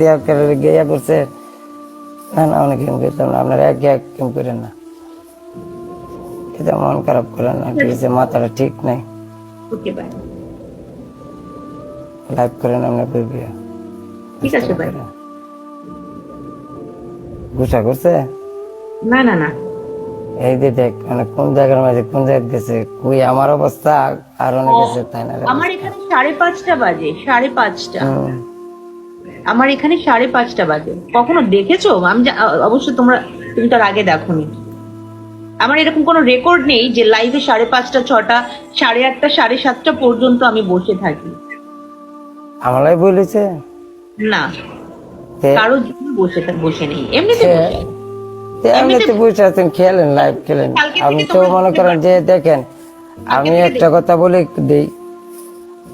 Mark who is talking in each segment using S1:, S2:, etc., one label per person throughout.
S1: দিয়া করছে না না অনেক কেম করতাম না আপনারা এক এক কেম করেন না। এটা মন খারাপ করেন না ঠিক মাথাটা ঠিক নাই। লাইভ করেন আপনার বেবি।
S2: ঠিক আছে বাই
S1: গুছা করছে?
S2: না না না।
S1: এই যে দেখ মানে কোন জায়গার মাঝে কোন জায়গায় গেছে কই আমার অবস্থা আর অনেক গেছে তাই না
S2: আমার এখানে সাড়ে পাঁচটা বাজে সাড়ে পাঁচটা। আমার এখানে সাড়ে পাঁচটা বাজে। কখনো দেখেছ? আমি অবশ্য তোমরা তুমি তার আগে দেখোনি। আমার এরকম কোনো রেকর্ড নেই যে লাইভে সাড়ে পাঁচটা ছটা সাড়ে আটটা সাড়ে সাতটা পর্যন্ত আমি বসে থাকি।
S1: আমালাই বলেছে?
S2: না। কারোর জন্য বসে বসে নেই। এমনিতে বসে।
S1: এমনিতে বসে। আছেন খেলেন লাইভ খেলেন। আপনি তো মনে করেন যে দেখেন আমি একটা কথা বলে দেই।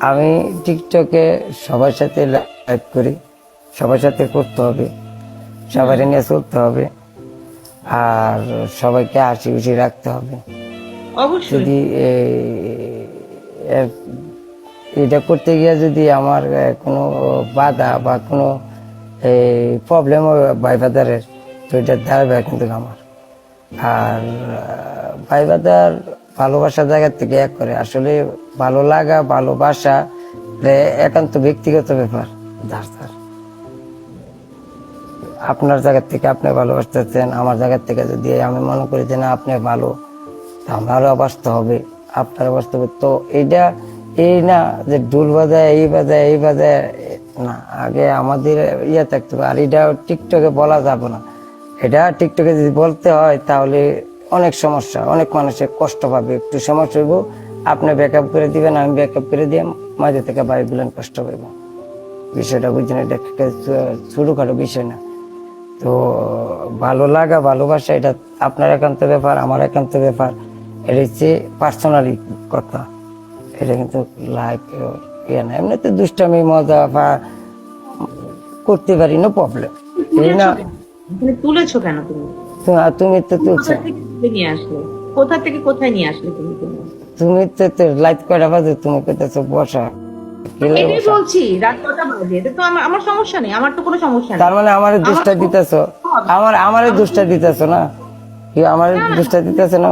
S1: আমি টিকটকে সবার সাথে লাইভ করি। সবার সাথে করতে হবে সবাই নিয়ে চলতে হবে আর সবাইকে হাসি খুশি রাখতে হবে। যদি এটা করতে গিয়ে যদি আমার কোনো বাধা বা কোনো প্রবলেম ভাই বাদারের তো এটা দাঁড়াবে কিন্তু আমার। আর ভাই বাদার ভালোবাসার জায়গা থেকে এক করে। আসলে ভালো লাগা ভালোবাসা একান্ত ব্যক্তিগত ব্যাপার যার যার। আপনার জায়গার থেকে আপনি ভালোবাসতেছেন আমার জায়গার থেকে যদি আমি মনে করি যে না, আপনি ভালো, তা আমারও বাঁচতে হবে। আপনার বাঁচতে হবে। তো এইটা, এই না যে ডুল বাজায়, এই বাজায় এই বাজায়, না, আগে আমাদের ইয়ে থাকতে হবে। আর এটা টিকটকে বলা যাবে না। এটা টিকটকে যদি বলতে হয়, তাহলে অনেক সমস্যা। অনেক মানুষের কষ্ট পাবে। একটু সমস্যা হইব, আপনি ব্যাক আপ করে দিবেন, আমি ব্যাক আপ করে দিয়ে মাঝে থেকে দিলেন কষ্ট পাইব। বিষয়টা বুঝছেন? এটা একটা ছোটখাটো বিষয় না। তো ভালো লাগা ভালোবাসা এটা আপনার একান্ত ব্যাপার আমার একান্ত ব্যাপার। এটা হচ্ছে পার্সোনালি কথা। এটা কিন্তু লাইফ ইয়ে না এমনিতে দুষ্টামি মজা বা করতে পারি না প্রবলেম এই না
S2: তুলেছো কেন? তুমি?
S1: তুমি- তুমি তো তুলছো।
S2: কোথা থেকে তুলে নিয়ে আসলে? কোথা থেকে কোথায় নিয়ে আসলে তুমি? তুমি
S1: তো লাইট কয়টা বাজে তুমি কোথাছো বসা।
S2: এটাই বলছি রাত কটা বাজে? এটা তো আমার আমার সমস্যা নেই আমার তো কোনো সমস্যা নেই।
S1: তার মানে আমার দুষ্টা দিতেছো? আমার আমারে দুষ্টা দিতেছো না? কি আমার দুষ্টা দিতেছো না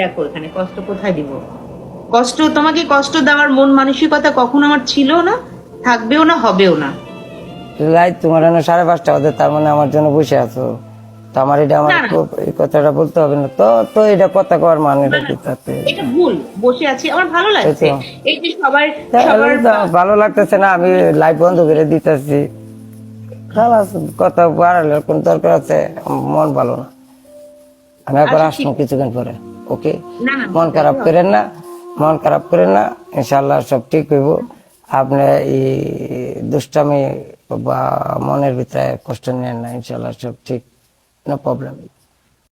S2: দেখো এখানে কষ্ট কোথায় দিব? কষ্ট তোমাকে কষ্ট দেওয়ার মন মানসিকতা কখনো আমার ছিল না থাকবেও না হবেও না।
S1: লাইট তোমার সাড়ে পাঁচটা বাজে তার মানে আমার জন্য বসে আছো। তো আমার এটা আমার খুব এই কথাটা বলতে হবে না। তো তো এটা কথা কর মানে এটা কি তাতে
S2: এটা ভুল বসে আছি আমার ভালো লাগছে।
S1: এই
S2: যে
S1: তাহলে
S2: সবার
S1: ভালো লাগতেছে না আমি লাইভ বন্ধ করে দিতেছি। খালাস কথা বাড়ালে কোন দরকার আছে? মন ভালো না। আমি একবার আসব কিছুক্ষণ পরে ওকে? মন খারাপ করেন না মন খারাপ করেন না ইনশাল্লাহ সব ঠিক হইব। আপনি এই দুষ্টামি বা মনের ভিতরে কষ্ট নেন না ইনশাল্লাহ সব ঠিক। No problem